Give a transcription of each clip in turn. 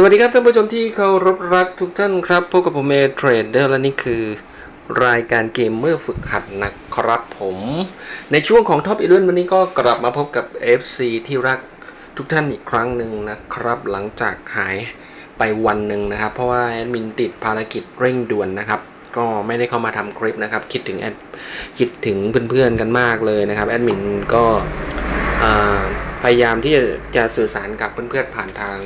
สวัสดีครับท่านผู้ชมที่เคารพรักทุกท่านครับพบกับผมเอเทรดเดอร์และนี่คือ รายการเกมเมื่อฝึกหัดนะครับผม ในช่วงของท็อปอีเวนวันนี้ก็กลับมาพบกับ FC ที่รักทุกท่านอีกครั้งหนึ่งนะครับ หลังจากหายไปวันหนึ่งนะครับ เพราะว่าแอดมินติดภารกิจเร่งด่วนนะครับ ก็ไม่ได้เข้ามาทำคลิปนะครับ คิดถึงแอดคิดถึงเพื่อนๆกันมากเลยนะครับแอดมินก็ พยายามที่จะสื่อสารกับเพื่อนๆผ่านทาง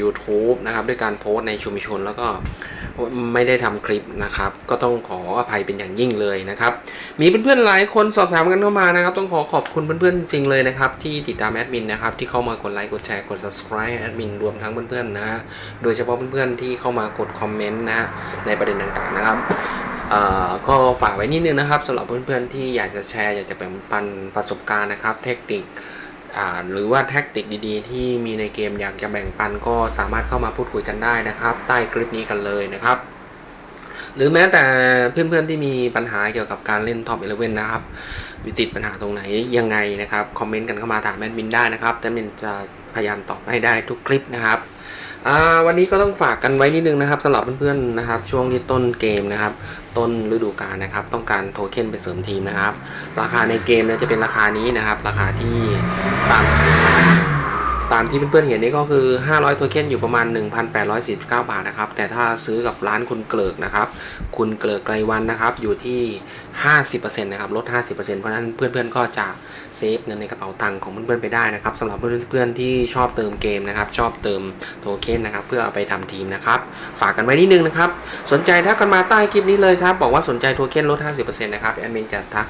YouTube นะครับด้วยการโพสต์ในชุมชนแล้วก็ไม่ได้ทำคลิปนะครับ ก็ต้องขออภัยเป็นอย่างยิ่งเลยนะครับ มีเพื่อนๆหลายคนสอบถามกันเข้ามานะครับ ต้องขอขอบคุณเพื่อนๆจริงเลยนะครับ ที่ติดตามแอดมินนะครับ ที่เข้ามากดไลค์กดแชร์กด subscribe แอดมินรวมทั้งเพื่อนๆนะฮะโดยเฉพาะเพื่อนๆที่เข้ามากดคอมเมนต์นะฮะในประเด็นต่างๆนะครับก็ฝากไว้นิดนึงนะครับสำหรับเพื่อนๆที่อยากจะแชร์อยากจะแบ่งปันประสบการณ์นะครับ เทคนิค หรือว่าแท็กติกดีๆ ที่มีในเกมอยากจะแบ่งปันก็สามารถเข้ามาพูดคุยกันได้นะครับ ใต้คลิปนี้กันเลยนะครับ หรือแม้แต่เพื่อนๆที่มีปัญหาเกี่ยวกับการเล่นท็อปอีเลเว่นนะครับวิติดปัญหาตรงไหนยังไงนะครับ คอมเมนต์กันเข้ามาถามแอดมินได้นะครับแอดมินจะพยายามตอบให้ได้ทุกคลิปนะครับ อ่าวันนี้ก็ต้องฝากกันไว้นิดนึงนะครับสำหรับเพื่อนๆนะครับ ช่วงที่ต้นเกมนะครับ ต้นฤดูกาลนะครับ ต้องการโทเค็นไปเสริมทีมนะครับ ราคาในเกมเนี่ยจะเป็นราคานี้นะครับ ราคาที่ตามตามที่เพื่อนๆเห็นนี่ก็คือ 500 โทเค็นอยู่ประมาณ 1,849 บาทนะครับ แต่ถ้าซื้อกับร้านคุณเกลิกนะครับ คุณเกลิกไกลวันนะครับ อยู่ที่ 50%นะครับ ลด 50%เพราะฉะนั้นเพื่อนๆก็จะ เซฟเงินในกระเป๋าตังค์ของเพื่อนๆไปได้นะครับสำหรับเพื่อนๆที่ชอบเติมเกมนะครับ ชอบเติมโทเค็นนะครับ เพื่อเอาไปทำทีมนะครับ ฝากกันไว้นิดนึงนะครับ สนใจทักกันมาใต้คลิปนี้เลยครับ บอกว่าสนใจโทเค็นลด 50%นะครับแอดมินจะทัก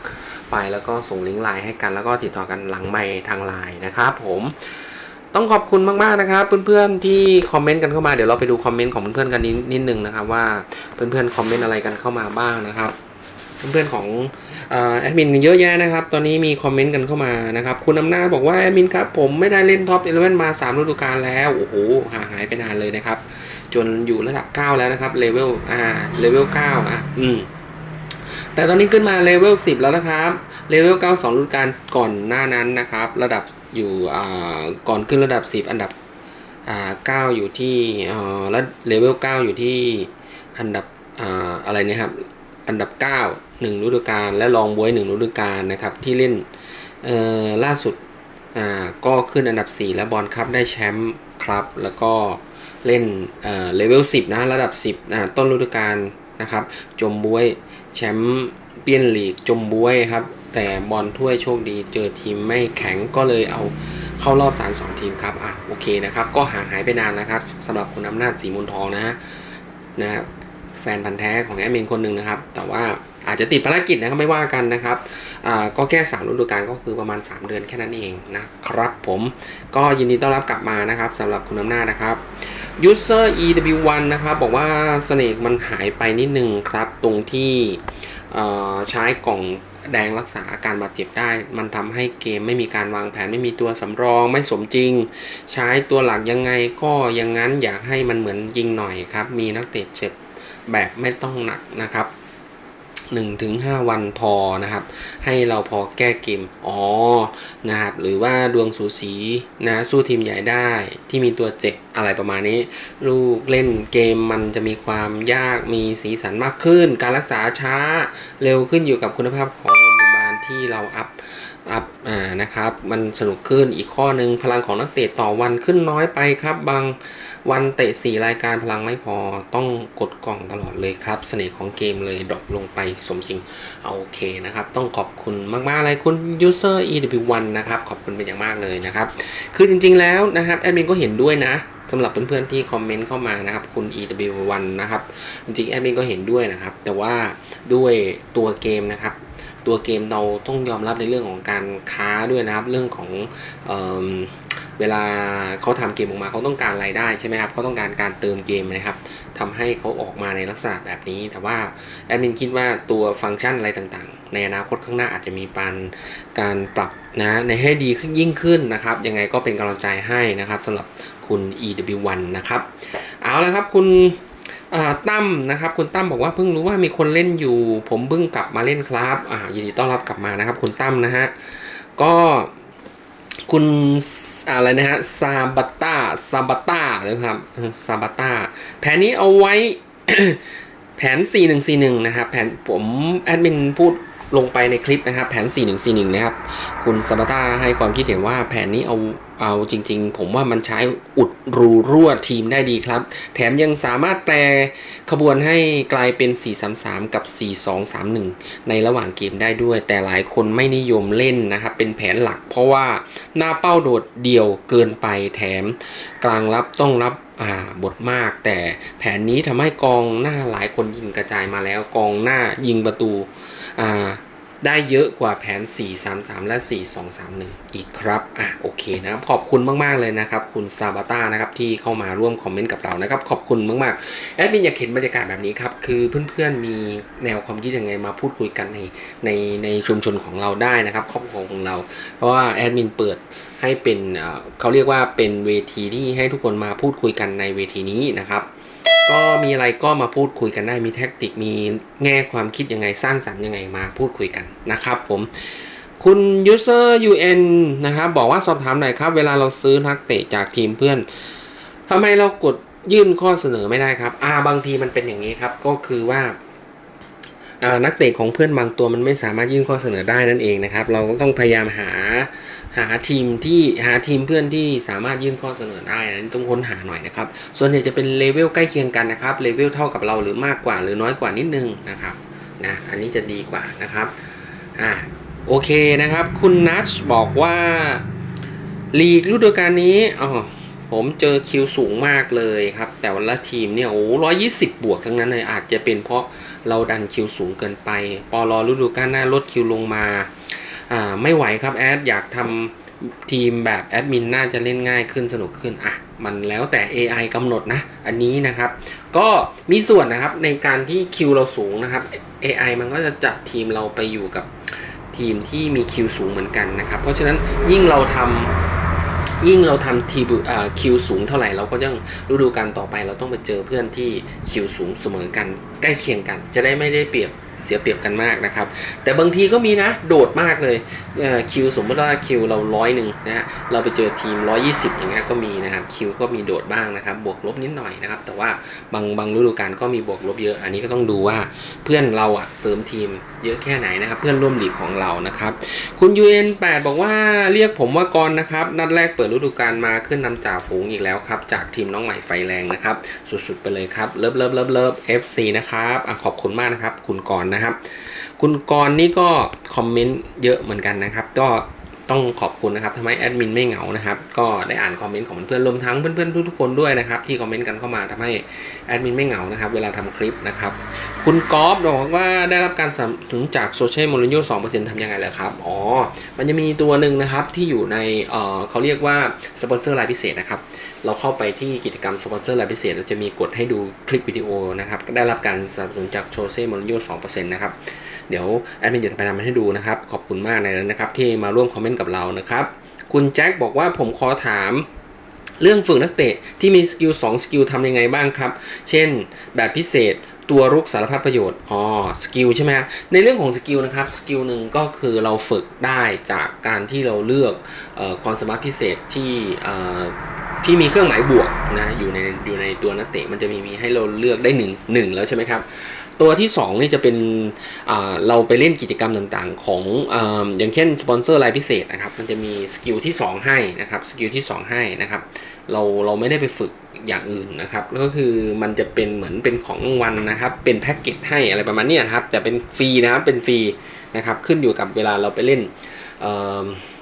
ไปแล้วก็ส่งลิงก์ไลน์ให้กัน แล้วก็ติดต่อกันหลังไมค์ทางไลน์นะครับผมต้องขอบคุณมากๆนะครับเพื่อนๆที่คอมเมนต์กันเข้ามาเดี๋ยวเราไปดูคอมเมนต์ของเพื่อนๆกันนิดนิดนึงนะครับว่าเพื่อนๆคอมเมนต์อะไรกันเข้ามาบ้างนะครับ เพื่อนๆของ แอดมินเยอะแยะนะครับ ตอนนี้มีคอมเมนต์กันเข้ามานะครับ คุณอำนาจบอกว่าแอดมินครับผมไม่ได้เล่นท็อป11มา 3 ฤดูกาลแล้ว โอ้โหห่างหายไปนานเลยนะครับ จนอยู่ระดับ 9 แล้วนะครับเลเวลอ่าเลเวล9อะอืมแต่ตอนนี้ขึ้นมาเลเวล10 แล้วนะครับเลเวล9 2ฤดูกาลก่อนหน้านั้นนะครับ ระดับอยู่อ่าก่อนขึ้นระดับ 10 อันดับอ่า9อยู่ที่อ่าแล้วเลเวล9อยู่ที่อันดับอ่าอะไรเนะครับ อันดับ 9 1ฤดูกาลและรองบวย1ฤดูกาลนะครับที่เล่นล่าสุดก็ขึ้นอันดับ 4 และบอลคัพได้แชมป์ครับแล้วก็เล่นเลเวล 10 นะระดับ 10 ต้นฤดูกาลนะครับจมบวยแชมป์เปี้ยนลีกจมบวยครับแต่บอลถ้วยโชคดีเจอทีมไม่แข็งก็เลยเอาเข้ารอบสามสองทีมครับอะโอเคนะครับก็ห่างหายไปนานนะครับสำหรับคุณอำนาจสีมูลทองนะฮะนะครับ แฟนพันธ์แท้ของแอดมินคนหนึ่งนะครับ แต่ว่าอาจจะติดภารกิจนะครับไม่ว่ากันนะครับก็แค่3ฤดูกาลก็คือประมาณ 3 เดือนแค่นั้นเองนะครับผมก็ยินดีต้อนรับกลับมานะครับสำหรับคุณอำนาจนะครับ user ew1 นะครับบอกว่าเสน่ห์มันหายไปนิดนึงครับ ตรงที่ใช้กล่องแดงรักษาอาการบาดเจ็บได้ มันทำให้เกมไม่มีการวางแผนไม่มีตัวสำรองไม่สมจริง ใช้ตัวหลักยังไงก็อยังงั้นอยากให้มันเหมือนยิงหน่อยครับ มีนักเตะเจ็บ แบบไม่ต้องหนักนะครับ1ถึง5วันพอนะครับ ให้เราพอแก้เกมอ๋อนะครับหรือว่าดวงสูสีนะสู้ทีมใหญ่ได้ที่มีตัวเจ็บอะไรประมาณนี้ ลูกเล่นเกมมันจะมีความยากมีสีสันมากขึ้น การรักษาช้าเร็วขึ้นอยู่กับคุณภาพของโรงพยาบาลที่เราอัพอัพอ่านะครับ มันสนุกขึ้นอีกข้อหนึ่งพลังของนักเตะต่อวันขึ้นน้อยไปครับบาง วันเตะ4รายการพลังไม่พอต้องกดกล่องตลอดเลยครับ เสน่ห์ของเกมเลยดรอปลงไปสมจริงเอาโอเคนะครับ ต้องขอบคุณมากๆเลยคุณ user ew1 นะครับ ขอบคุณเป็นอย่างมากเลยนะครับ คือจริงๆแล้วนะครับแอดมินก็เห็นด้วยนะสำหรับเพื่อนๆที่คอมเมนต์เข้ามานะครับคุณ ew1 นะครับ จริงๆแอดมินก็เห็นด้วยนะครับ แต่ว่าด้วยตัวเกมนะครับตัวเกมเราต้องยอมรับในเรื่องของการค้าด้วยนะครับ เรื่องของ เวลาเขาทำเกมออกมาเขาต้องการรายได้ใช่ไหมครับเขาต้องการการเติมเกมนะครับทำให้เขาออกมาในลักษณะแบบนี้ แต่ว่าแอดมินคิดว่าตัวฟังก์ชันอะไรต่างๆ ในอนาคตข้างหน้าอาจจะมีปานการปรับนะในให้ดีขึ้นยิ่งขึ้นนะครับยังไงก็เป็นกำลังใจให้นะครับสำหรับคุณ EW1 นะครับเอาละครับคุณตั้มนะครับคุณตั้มบอกว่าเพิ่งรู้ว่ามีคนเล่นอยู่ ผมเพิ่งกลับมาเล่นครับอ่ายินดีต้อนรับกลับมานะครับ คุณตั้มนะฮะก็คุณ อะไรนะฮะซาบัตตาซาบัตตานะครับซาบัตตาแผนนี้เอาไว้แผน 4141 นะครับแผนผมแอดมินพูด ลงไปในคลิปนะครับ แผน 4141 นะครับ คุณซาบัตตาให้ความคิดเห็นว่าแผนนี้เอาเอาจริงๆ ผมว่ามันใช้อุดรูรั่วทีมได้ดีครับ แถมยังสามารถแปลขบวนให้กลายเป็น 433 กับ 4231 ในระหว่างเกมได้ด้วย แต่หลายคนไม่นิยมเล่นนะครับ เป็นแผนหลัก เพราะว่าหน้าเป้าโดดเดี่ยวเกินไปแถมกลางรับต้องรับบทมาก แต่แผนนี้ทำให้กองหน้าหลายคนยิงกระจายมาแล้วกองหน้ายิงประตู ได้เยอะกว่าแผน 433 และ 4231 อีกครับ อะโอเคนะครับ ขอบคุณมาก ๆ เลยนะครับ คุณซาบาต้านะครับ ที่เข้ามาร่วมคอมเมนต์กับเรานะครับ ขอบคุณมาก ๆ แอดมินอยากเห็นบรรยากาศแบบนี้ครับ คือเพื่อน ๆ มีแนวความคิดยังไงมาพูดคุยกันในในในชุมชนของเราได้นะครับครอบครัวของเรา เพราะว่าแอดมินเปิดให้เป็นเอ่อเขาเรียกว่าเป็นเวทีที่ให้ทุกคนมาพูดคุยกันในเวทีนี้นะครับ ก็มีอะไรก็มาพูดคุยกันได้มีแท็กติกมีแง่ความคิดยังไงสร้างสรรค์ยังไงมาพูดคุยกันนะครับผมคุณ user un นะครับบอกว่าสอบถามหน่อยครับ เวลาเราซื้อนักเตะจากทีมเพื่อนทำไมเรากดยื่นข้อเสนอไม่ได้ครับ อ่าบางทีมันเป็นอย่างนี้ครับ ก็คือว่าอ่านักเตะของเพื่อนบางตัวมันไม่สามารถยื่นข้อเสนอได้นั่นเองนะครับ เราก็ต้องพยายามหา หาทีมที่หาทีมเพื่อนที่สามารถยื่นข้อเสนอได้นะต้องค้นหาหน่อยนะครับ ส่วนใหญ่จะเป็นเลเวลใกล้เคียงกันนะครับเลเวลเท่ากับเราหรือมากกว่าหรือน้อยกว่านิดนึงนะครับนะอันนี้จะดีกว่านะครับอ่าโอเคนะครับ คุณนัชบอกว่าลีกฤดูกาลนี้อ๋อผมเจอคิวสูงมากเลยครับ แต่วันละทีมเนี่ยโอ้ร้อยยี่สิบบวกทั้งนั้นเลยอาจจะเป็นเพราะเราดันคิวสูงเกินไปปอรอฤดูกาลหน้าลดคิวลงมา ไม่ไหวครับแอดอยากทำทีมแบบแอดมินน่าจะเล่นง่ายขึ้นสนุกขึ้นอะมันแล้วแต่ AI กำหนดนะ อันนี้นะครับ ก็มีส่วนนะครับในการที่คิวเราสูงนะครับ AI มันก็จะจัดทีมเราไปอยู่กับทีมที่มีคิวสูงเหมือนกันนะครับ เพราะฉะนั้นยิ่งเราทำยิ่งเราทำทีคิวสูงเท่าไหร่เราก็ยังฤดูกาลต่อไปเราต้องไปเจอเพื่อนที่คิวสูงเสมอกัน ใกล้เคียงกัน จะได้ไม่ได้เปรียบ เสียเปรียบกันมากนะครับ แต่บางทีก็มีนะโดดมากเลยคิวสมมติว่าคิวเราร้อยหนึ่งนะฮะเราไปเจอทีม 120 อย่างเงี้ยก็มีนะครับคิวก็มีโดดบ้างนะครับบวกลบนิดหน่อยนะครับ แต่ว่าบางบางฤดูกาลก็มีบวกลบเยอะ อันนี้ก็ต้องดูว่าเพื่อนเราอะเสริมทีมเยอะแค่ไหนนะครับ เพื่อนร่วมหลีกของเรานะครับ คุณ UN8 บอกว่าเรียกผมว่ากรนะครับ นัดแรกเปิดฤดูกาลมาขึ้นนำจ่าฝูงอีกแล้วครับ จากทีมน้องใหม่ไฟแรงนะครับ สุดๆไปเลยครับเลิฟเลิฟเลิฟเลิฟ FC นะครับอขอบคุณมากนะครับ คุณกรนะครับ คุณกรณ์นี่ก็คอมเมนต์เยอะเหมือนกันนะครับ ก็ ต้องขอบคุณนะครับทำให้แอดมินไม่เหงานะครับ ก็ได้อ่านคอมเมนต์ของเพื่อนๆรวมทั้งเพื่อนๆทุกๆคนด้วยนะครับ ที่คอมเมนต์กันเข้ามาทำให้แอดมินไม่เหงานะครับ เวลาทำคลิปนะครับ คุณกอล์ฟบอกว่าได้รับการสนับสนุนจากโซเชียลโมลินโญ่2%ทำยังไงเล่ะครับ อ๋อ มันจะมีตัวหนึ่งนะครับที่อยู่ในเอ่อเขาเรียกว่าสปอนเซอร์รายพิเศษนะครับเราเข้าไปที่กิจกรรมสปอนเซอร์รายพิเศษเราจะมีกดให้ดูคลิปวิดีโอนะครับก็ได้รับการสนับสนุนจากโชเซ่โมลินโญ่2%นะครับ เดี๋ยวแอดมินจะไปทำให้ดูนะครับ ขอบคุณมากเลยนะครับ ที่มาร่วมคอมเมนต์กับเรานะครับ คุณแจ็คบอกว่าผมขอถามเรื่องฝึกนักเตะที่มีสกิล2สกิลทำยังไงบ้างครับ เช่น แบบพิเศษตัวรุกสารพัดประโยชน์ อ๋อ สกิลใช่ไหมฮะ ในเรื่องของสกิลนะครับ สกิลหนึ่งก็คือเราฝึกได้จากการที่เราเลือกออความสามารถพิเศษที่ที่มีเครื่องหมายบวกนะอยู่ในอยู่ในตัวนักเตะมันจะมีมีให้เราเลือกได้หนึ่งหนึ่งแล้วใช่ไหมครับ ตัวที่2นี่จะเป็นเราไปเล่นกิจกรรมต่างๆ ของอย่างเช่นสปอนเซอร์รายพิเศษนะครับมันจะมีสกิลที่ 2 ให้นะครับสกิลที่ 2 ให้นะครับเราเราไม่ได้ไปฝึกอย่างอื่นนะครับก็คือมันจะเป็นเหมือนเป็นของรางวัลนะครับ เป็นแพ็กเกจให้อะไรประมาณนี้นะครับแต่เป็นฟรีนะครับเป็นฟรีนะครับขึ้นอยู่กับเวลาเราไปเล่นเ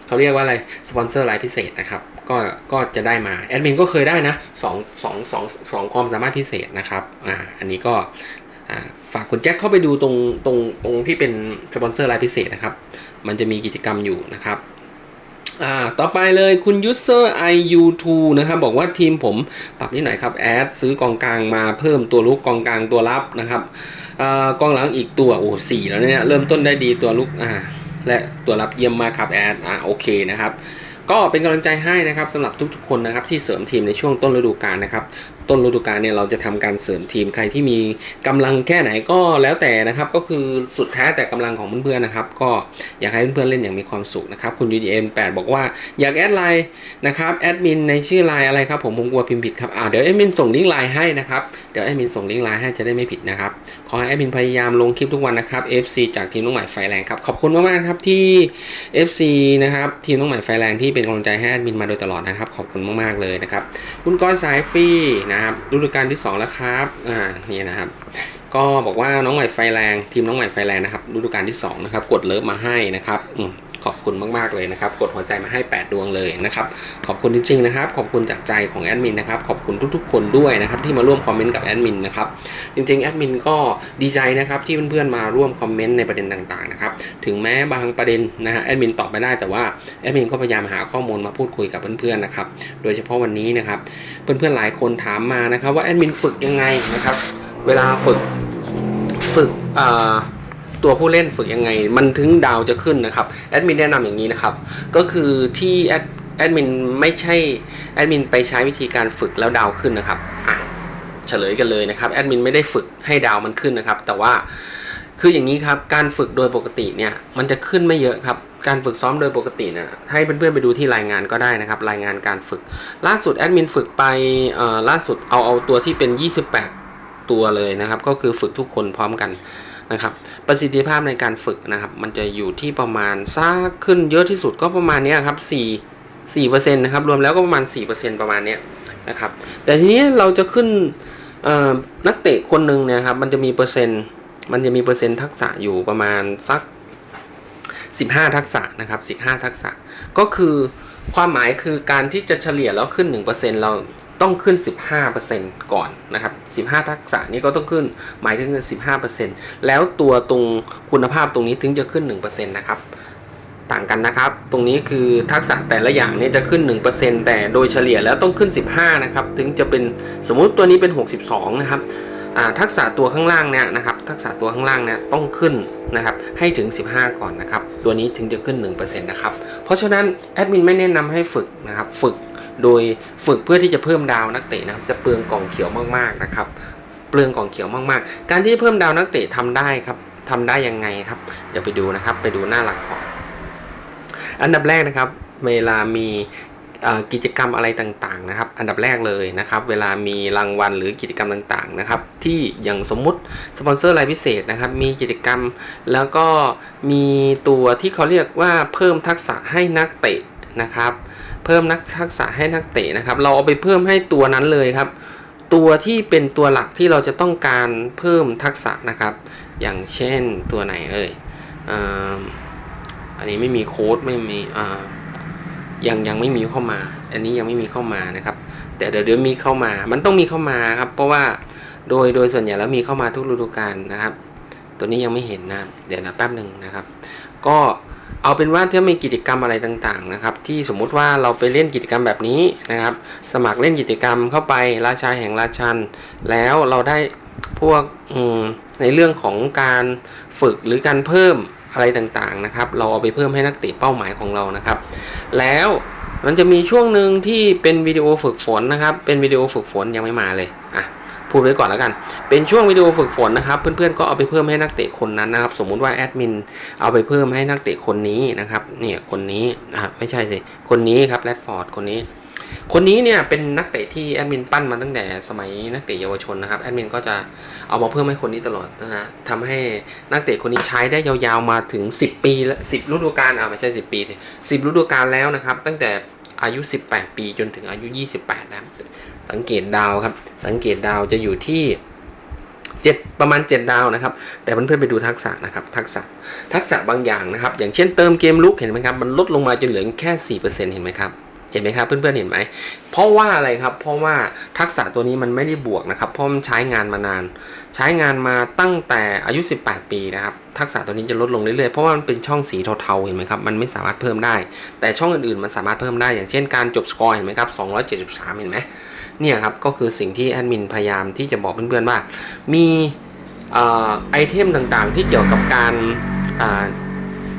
เขาเรียกว่าอะไรสปอนเซอร์รายพิเศษนะครับก็ก็จะได้มาแอดมินก็เคยได้นะสองสองสองสองความสามารถพิเศษนะครับอ่าอันนี้ก็ ฝากคุณแจ็คเข้าไปดูตรงตรงตรงที่เป็นสปอนเซอร์รายพิเศษนะครับ มันจะมีกิจกรรมอยู่นะครับต่อไปเลยคุณ user iu2 นะครับบอกว่าทีมผมปรับนิดหน่อยครับแอดซื้อกองกลางมาเพิ่มตัวลุกกองกลางตัวรับนะครับอ่ากองหลังอีกตัวโอ้สี่แล้วเนี่ยเริ่มต้นได้ดีตัวลุกอ่าและตัวรับเยี่ยมมากครับแอดอ่าโอเคนะครับก็เป็นกำลังใจให้นะครับสำหรับทุกๆคนนะครับที่เสริมทีมในช่วงต้นฤดูกาลนะครับ ต้นฤดูกาลเนี่ยเราจะทำการเสริมทีมใครที่มีกำลังแค่ไหนก็แล้วแต่นะครับ ก็คือสุดแท้แต่กำลังของเพื่อนๆนะครับ ก็อยากให้เพื่อนๆเล่นอย่างมีความสุขนะครับคุณ UDM 8 บอกว่าอยากแอดไลน์นะครับแอดมินในชื่อไลน์อะไรครับผมผมกลัวพิมพ์ผิดครับอ่าเดี๋ยวแอดมินส่งลิงก์ไลน์ให้นะครับเดี๋ยวแอดมินส่งลิงก์ไลน์ให้จะได้ไม่ผิดนะครับขอให้แอดมินพยายามลงคลิปทุกวันนะครับ FC จากทีมน้องใหม่ไฟแรงครับขอบคุณมากๆครับที่ FC นะครับทีมน้องใหม่ไฟแรงที่เป็นกำลังใจให้แอดมินมาโดยตลอดนะครับ ขอบคุณมากๆเลยนะครับคุณกรสายฟรีนะครับฤดูกาลที่ 2 แล้วครับอ่านี่นะครับ ก็บอกว่าน้องใหม่ไฟแรงทีมน้องใหม่ไฟแรงนะครับฤดูกาลที่2นะครับกดเลิฟมาให้นะครับอืม ขอบคุณมากๆเลยนะครับ กดหัวใจมาให้ 8 ดวงเลยนะครับ ขอบคุณจริงๆนะครับ ขอบคุณจากใจของแอดมินนะครับ ขอบคุณทุกๆ คนด้วยนะครับที่มาร่วมคอมเมนต์กับแอดมินนะครับ จริงๆแอดมินก็ดีใจนะครับที่เพื่อนๆมาร่วมคอมเมนต์ในประเด็นต่างๆนะครับ ถึงแม้บางประเด็นนะฮะแอดมินตอบไม่ได้แต่ว่าแอดมินก็พยายามหาข้อมูลมาพูดคุยกับเพื่อนๆนะครับ โดยเฉพาะวันนี้นะครับ เพื่อนๆหลายคนถามมานะครับว่าแอดมินฝึกยังไงนะครับ เวลาฝึกฝึกอ่า ตัวผู้เล่นฝึกยังไง มันถึงดาวจะขึ้นนะครับแอดมินแนะนำอย่างนี้นะครับ ก็คือที่แอดแอดมินไม่ใช่แอดมินไปใช้วิธีการฝึกแล้วดาวขึ้นนะครับอะเฉลยกันเลยนะครับแอดมินไม่ได้ฝึกให้ดาวมันขึ้นนะครับ แต่ว่าคืออย่างนี้ครับการฝึกโดยปกติเนี่ยมันจะขึ้นไม่เยอะครับการฝึกซ้อมโดยปกตินะให้เพื่อนๆไปดูที่รายงานก็ได้นะครับ รายงานการฝึก ล่าสุดแอดมินฝึกไปล่าสุดเอาเอาตัวที่เป็น 28 ตัวเลยนะครับ ก็คือฝึกทุกคนพร้อมกัน นะครับประสิทธิภาพในการฝึกนะครับ มันจะอยู่ที่ประมาณซากขึ้นเยอะที่สุดก็ประมาณนี้ครับ4 4%นะครับรวมแล้วก็ประมาณ 4%ประมาณนี้นะครับแต่ทีนี้เราจะขึ้นนักเตะคนหนึ่งเนี่ยครับมันจะมีเปอร์เซ็นต์มันจะมีเปอร์เซ็นต์ทักษะอยู่ประมาณสัก 15 ทักษะนะครับ15 ทักษะ ก็คือความหมายคือการที่จะเฉลี่ยแล้วขึ้น 1%เรา ต้องขึ้น 15%ก่อนนะครับ 15 ทักษะนี้ก็ต้องขึ้นหมายถึงเงิน15%แล้วตัวตรงคุณภาพตรงนี้ถึงจะขึ้น 1%นะครับ ต่างกันนะครับ ตรงนี้คือทักษะแต่ละอย่างเนี่ยจะขึ้น 1%แต่โดยเฉลี่ยแล้วต้องขึ้น 15 นะครับ ถึงจะเป็นสมมุติตัวนี้เป็น 62 นะครับทักษะตัวข้างล่างเนี่ยนะครับ ทักษะตัวข้างล่างเนี่ยต้องขึ้นนะครับ ให้ถึง 15 ก่อนนะครับ ตัวนี้ถึงจะขึ้น 1%นะครับ เพราะฉะนั้นแอดมินไม่แนะนำให้ฝึกนะครับ ฝึก โดยฝึกเพื่อที่จะเพิ่มดาวนักเตะนะครับจะเปลืองกล่องเขียวมากๆนะครับ เปลืองกล่องเขียวมากๆ การที่เพิ่มดาวนักเตะทำได้ครับทำได้ยังไงครับ เดี๋ยวไปดูนะครับไปดูหน้าหลักก่อนอันดับแรกนะครับ เวลามีกิจกรรมอะไรต่างๆนะครับ อันดับแรกเลยนะครับ เวลามีรางวัลหรือกิจกรรมต่างๆนะครับ ที่อย่างสมมุติสปอนเซอร์รายพิเศษนะครับ มีกิจกรรมแล้วก็มีตัวที่เขาเรียกว่าเพิ่มทักษะให้นักเตะ นะครับ เพิ่มนักทักษะให้นักเตะนะครับ เราเอาไปเพิ่มให้ตัวนั้นเลยครับ ตัวที่เป็นตัวหลักที่เราจะต้องการเพิ่มทักษะนะครับ อย่างเช่นตัวไหนเอ่ยอ,อันนี้ไม่มีโค้ดไม่มีอ่ายังยังไม่มีเข้ามา อันนี้ยังไม่มีเข้ามานะครับ แต่เดี๋ยวเดี๋ยวมีเข้ามา มันต้องมีเข้ามาครับ เพราะว่าโดยโดยส่วนใหญ่แล้วมีเข้ามาทุกฤดูกาลนะครับ ตัวนี้ยังไม่เห็นนะ เดี๋ยวนะแป๊บหนึ่งนะครับ ก็ เอาเป็นว่าถ้ามีกิจกรรมอะไรต่างๆนะครับ ที่สมมุติว่าเราไปเล่นกิจกรรมแบบนี้นะครับ สมัครเล่นกิจกรรมเข้าไปราชาแห่งราชัน แล้วเราได้พวกในเรื่องของการฝึกหรือการเพิ่มอะไรต่างๆนะครับ เราเอาไปเพิ่มให้นักเตะเป้าหมายของเรานะครับ แล้วมันจะมีช่วงหนึ่งที่เป็นวิดีโอฝึกฝนนะครับ เป็นวิดีโอฝึกฝนยังไม่มาเลย พูดไว้ก่อนแล้วกัน เป็นช่วงวิดีโอฝึกฝนนะครับ เพื่อนๆก็เอาไปเพิ่มให้นักเตะคนนั้นนะครับ สมมุติว่าแอดมินเอาไปเพิ่มให้นักเตะคนนี้นะครับเนี่ยคนนี้นะไม่ใช่สิคนนี้ครับแรดฟอร์ดคนนี้คนนี้เนี่ยเป็นนักเตะที่แอดมินปั้นมาตั้งแต่สมัยนักเตะเยาวชนนะครับแอดมินก็จะเอามาเพิ่มให้คนนี้ตลอดนะฮะทำให้นักเตะคนนี้ใช้ได้ยาวๆมาถึง 10 ปีแล้ว10ฤดูกาลอ่าไม่ใช่ 10 ปีสิ10ฤดูกาลแล้วนะครับ ตั้งแต่ อายุ 18 ปีจนถึงอายุ 28 นะครับ สังเกตดาวครับ สังเกตดาวจะอยู่ที่7ประมาณ 7 ดาวนะครับ แต่เพื่อนๆไปดูทักษะนะครับ ทักษะ ทักษะบางอย่างนะครับ อย่างเช่นเติมเกมลุกเห็นไหมครับ มันลดลงมาจนเหลือแค่ 4%เห็นไหมครับ เห็นไหมครับเพื่อนๆเห็นไหม เพราะว่าอะไรครับ เพราะว่าทักษะตัวนี้มันไม่ได้บวกนะครับ เพราะมันใช้งานมานาน ใช้งานมาตั้งแต่อายุ 18 ปีนะครับ ทักษะตัวนี้จะลดลงเรื่อยๆ เพราะว่ามันเป็นช่องสีเทาๆ เห็นไหมครับ มันไม่สามารถเพิ่มได้ แต่ช่องอื่นๆ มันสามารถเพิ่มได้ อย่างเช่นการจบสกอร์เห็นไหมครับ 273 เห็นไหมเนี่ยครับ ก็คือสิ่งที่แอดมินพยายามที่จะบอกเพื่อนๆว่า มีอไอเทมต่างๆ ที่เกี่ยวกับการ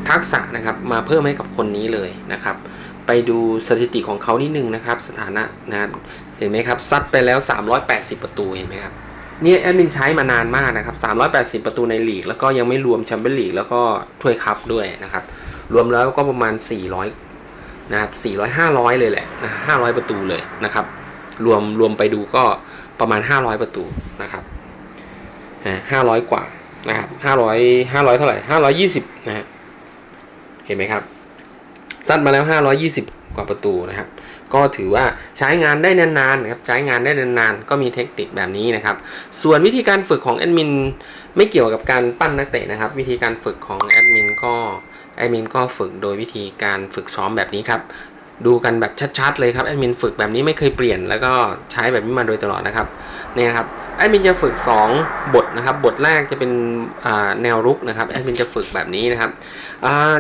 ทักษะนะครับ มาเพิ่มให้กับคนนี้เลยนะครับ ไปดูสถิติของเขานิดนึงนะครับ สถานะนะครับ เห็นไหมครับ ซัดไปแล้ว 380 ประตู เห็นไหมครับ นี่ยแอดมินใช้มานานมากนะครับ 380 ประตูในลีก แล้วก็ยังไม่รวมแชมเปี้ยนลีกแล้วก็ถ้วยคัพด้วยนะครับ รวมแล้วก็ประมาณ 400 นะครับ 400 500 เลยแหละนะ500 ประตูเลยนะครับ รวมรวมไปดูก็ประมาณ 500 ประตูนะครับห้าร้อยกว่านะครับ500 500 เท่าไหร่ 520 นะฮะ เห็นไหมครับซัดมาแล้ว 520 กว่าประตูนะครับ ก็ถือว่าใช้งานได้นานๆนะครับใช้งานได้นานๆก็มีเทคนิคแบบนี้นะครับ ส่วนวิธีการฝึกของแอดมินไม่เกี่ยวกับการปั้นนักเตะนะครับ วิธีการฝึกของแอดมินก็แอดมินก็ฝึกโดยวิธีการฝึกซ้อมแบบนี้ครับดูกันแบบชัดๆเลยครับแอดมินฝึกแบบนี้ไม่เคยเปลี่ยน แล้วก็ใช้แบบนี้มาโดยตลอดนะครับเนี่ยครับแอดมินจะฝึก 2 บทนะครับ บทแรกจะเป็นแนวรุกนะครับแอดมินจะฝึกแบบนี้นะครับ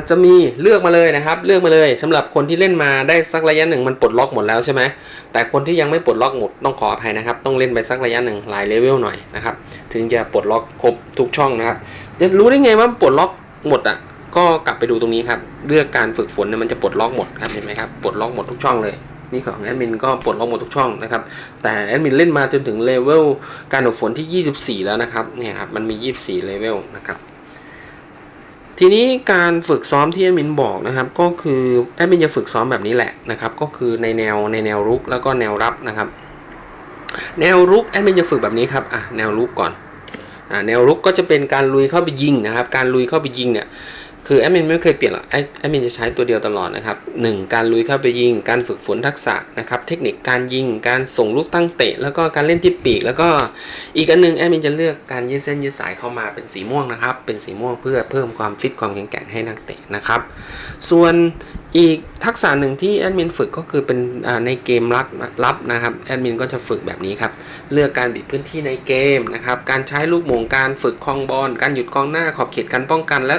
จะมีเลือกมาเลยนะครับ เลือกมาเลยสำหรับคนที่เล่นมาได้สักระยะหนึ่งมันปลดล็อกหมดแล้วใช่ไหมแต่คนที่ยังไม่ปลดล็อกหมดต้องขออภัยนะครับ ต้องเล่นไปสักระยะหนึ่งหลายเลเวลหน่อยนะครับถึงจะปลดล็อกครบทุกช่องนะครับจะรู้ได้ไงว่าปลดล็อกหมดอะก็กลับไปดูตรงนี้ครับเรื่องการฝึกฝนเนี่ยมันจะปลดล็อกหมดครับเห็นไหมครับปลดล็อกหมดทุกช่องเลยนี่ของแอดมินก็ปลดล็อกหมดทุกช่องนะครับ แต่แอดมินเล่นมาจนถึงเลเวลการฝึกฝนที่ 24 แล้วนะครับเนี่ยครับมันมี 24 เลเวลนะครับ ทีนี้การฝึกซ้อมที่แอดมินบอกนะครับ ก็คือแอดมินจะฝึกซ้อมแบบนี้แหละนะครับ ก็คือในแนวในแนวรุกแล้วก็แนวรับนะครับ แนวรุกแอดมินจะฝึกแบบนี้ครับอะแนวรุกก่อนอะแนวรุกก็จะเป็นการลุยเข้าไปยิงนะครับ การลุยเข้าไปยิงเนี่ย คือแอดมินไม่เคยเปลี่ยนหรอกแอดมินจะใช้ตัวเดียวตลอดนะครับหนึ่งการลุยเข้าไปยิง การฝึกฝนทักษะนะครับ เทคนิคการยิง การส่งลูกตั้งเตะ แล้วก็การเล่นที่ปีก แล้วก็อีกอันหนึงแอดมินจะเลือกการยืดเส้นยืดสายเข้ามาเป็นสีม่วงนะครับ เป็นสีม่วงเพื่อเพิ่มความฟิตความแข็งแกร่งให้นักเตะนะครับ ส่วนอีกทักษะหนึ่งที่แอดมินฝึกก็คือเป็นในเกมรับรับนะครับแอดมินก็จะฝึกแบบนี้ครับ เลือกการบิดพื้นที่ในเกมนะครับ การใช้ลูกโมงการฝึกคลองบอล การหยุดกองหน้าขอบเขตการป้องกันและ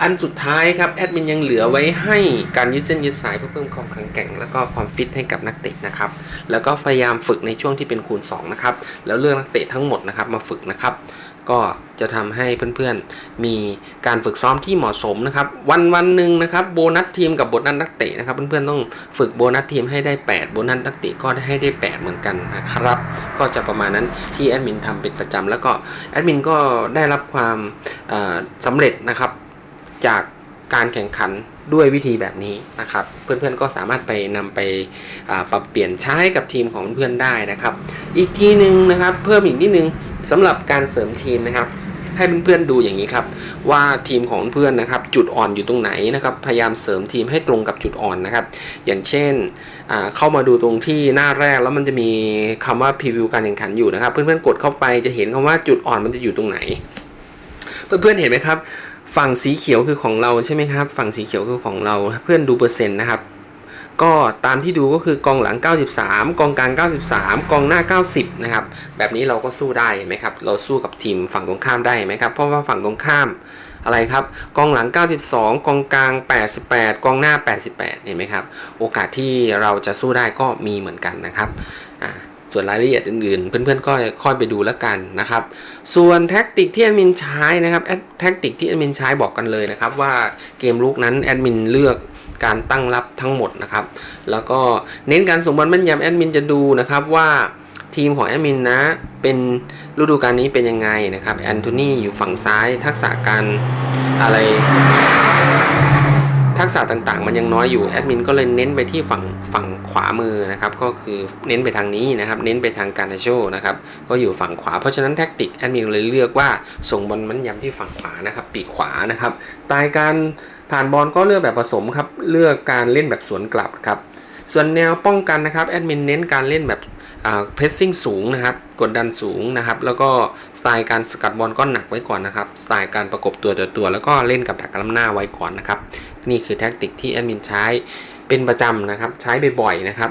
อันสุดท้ายครับแอดมินยังเหลือไว้ให้การยืดเส้นยืดสายเพื่อเพิ่มความแข็งแกร่งแล้วก็ความฟิตให้กับนักเตะนะครับ แล้วก็พยายามฝึกในช่วงที่เป็นคูณ2นะครับ แล้วเลือกนักเตะทั้งหมดนะครับมาฝึกนะครับก็จะทำให้เพื่อนๆ มีการฝึกซ้อมที่เหมาะสมนะครับ วันวันหนึ่งนะครับโบนัสทีมกับโบนัสนักเตะนะครับ เพื่อนๆต้องฝึกโบนัสทีมให้ได้ 8 โบนัสนักเตะก็ให้ได้ 8 เหมือนกันนะครับ ก็จะประมาณนั้นที่แอดมินทำเป็นประจำแล้วก็แอดมินก็ได้รับความเอ่อสำเร็จนะครับ จากการแข่งขันด้วยวิธีแบบนี้นะครับ เพื่อนๆก็สามารถไปนำไปปรับเปลี่ยนใช้กับทีมของเพื่อนได้นะครับ อีกทีหนึ่งนะครับเพิ่มอีกนิดนึงสำหรับการเสริมทีมนะครับ ให้เพื่อนๆดูอย่างนี้ครับ ว่าทีมของเพื่อนนะครับ จุดอ่อนอยู่ตรงไหนนะครับ พยายามเสริมทีมให้ตรงกับจุดอ่อนนะครับ อย่างเช่นเข้ามาดูตรงที่หน้าแรกแล้วมันจะมีคำว่าพรีวิวการแข่งขันอยู่นะครับ เพื่อนๆกดเข้าไปจะเห็นคำว่าจุดอ่อนมันจะอยู่ตรงไหน เพื่อนๆเห็นไหมครับ ฝั่งสีเขียวคือของเราใช่ไหมครับ ฝั่งสีเขียวคือของเราเพื่อนดูเปอร์เซ็นต์นะครับ ก็ตามที่ดูก็คือกองหลัง 93 กองกลาง 93 กองหน้า 90 นะครับ แบบนี้เราก็สู้ได้เห็นไหมครับ เราสู้กับทีมฝั่งตรงข้ามได้ไหมครับ เพราะว่าฝั่งตรงข้ามอะไรครับกองหลัง 92 กองกลาง 88 กองหน้า 88 เห็นไหมครับ โอกาสที่เราจะสู้ได้ก็มีเหมือนกันนะครับอ่า ส่วนรายละเอียดอื่นๆ เพื่อนๆก็ค่อยไปดูแล้วกันนะครับ ส่วนแท็กติกที่แอดมินใช้นะครับแท็กติกที่แอดมินใช้บอกกันเลยนะครับ ว่าเกมลุกนั้นแอดมินเลือกการตั้งรับทั้งหมดนะครับ แล้วก็เน้นการส่งบอลแม่นยำแอดมินจะดูนะครับว่าทีมของแอดมินนะ เป็นฤดูกาลนี้เป็นยังไงนะครับแอนโทนีอยู่ฝั่งซ้ายทักษะการอะไร ทักษะต่างๆ มันยังน้อยอยู่แอดมินก็เลยเน้นไปที่ฝั่งฝั่งขวามือนะครับก็คือเน้นไปทางนี้นะครับ เน้นไปทางการนาโชนะครับก็อยู่ฝั่งขวาเพราะฉะนั้นแท็กติกแอดมินเลยเลือกว่าส่งบอลมันยำที่ฝั่งขวานะครับ ปีกขวานะครับสไตล์การผ่านบอลก็เลือกแบบผสมครับเลือกการเล่นแบบสวนกลับครับส่วนแนวป้องกันนะครับแอดมินเน้นการเล่นแบบเพรสซิ่งสูงนะครับ กดดันสูงนะครับ แล้วก็สไตล์การสกัดบอลก็หนักไว้ก่อนนะครับ สไตล์การประกบตัวต่อตัว แล้วก็เล่นกับดักล้ำหน้าไว้ก่อนนะครับ นี่คือแท็กติกที่แอดมินใช้เป็นประจำนะครับ ใช้บ่อยๆนะครับ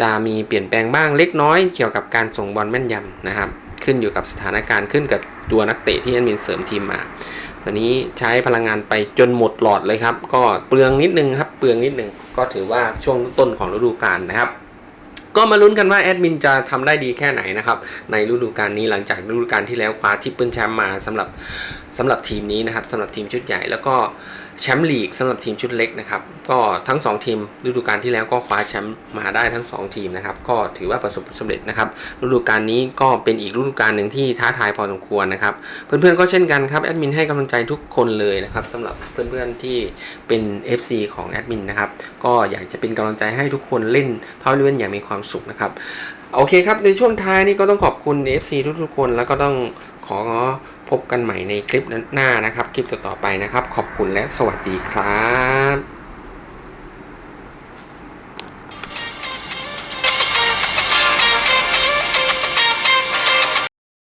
จะมีเปลี่ยนแปลงบ้างเล็กน้อยเกี่ยวกับการส่งบอลแม่นยำนะครับ ขึ้นอยู่กับสถานการณ์ขึ้นกับตัวนักเตะที่แอดมินเสริมทีมมาตอนนี้ใช้พลังงานไปจนหมดหลอดเลยครับ ก็เปลืองนิดนึงครับ เปลืองนิดนึงก็ถือว่าช่วงต้นของฤดูกาลนะครับก็มาลุ้นกันว่าแอดมินจะทำได้ดีแค่ไหนนะครับในฤดูกาลนี้หลังจากฤดูกาลที่แล้วคว้าทิปเปิลแชมป์มาสำหรับสำหรับทีมนี้นะครับสำหรับทีมชุดใหญ่แล้วก็ แชมป์ลีกสำหรับทีมชุดเล็กนะครับ ก็ทั้ง 2 ทีมฤดูกาลที่แล้วก็คว้าแชมป์มาได้ทั้ง 2 ทีมนะครับ ก็ถือว่าประสบผลสำเร็จนะครับฤดูกาลนี้ก็เป็นอีกฤดูกาลหนึ่งที่ท้าทายพอสมควรนะครับ เพื่อนๆก็เช่นกันครับแอดมินให้กำลังใจทุกคนเลยนะครับสำหรับเพื่อนๆที่เป็น FC ของแอดมินนะครับก็อยากจะเป็นกำลังใจให้ทุกคนเล่นเทอยเล่นอย่างมีความสุขนะครับโอเคครับในช่วงท้ายนี้ก็ต้องขอบคุณ FC ทุกๆคน แล้วก็ต้องขอ พบกันใหม่ในคลิปหน้านะครับ คลิปต่อๆไปนะครับ ขอบคุณและสวัสดีครับ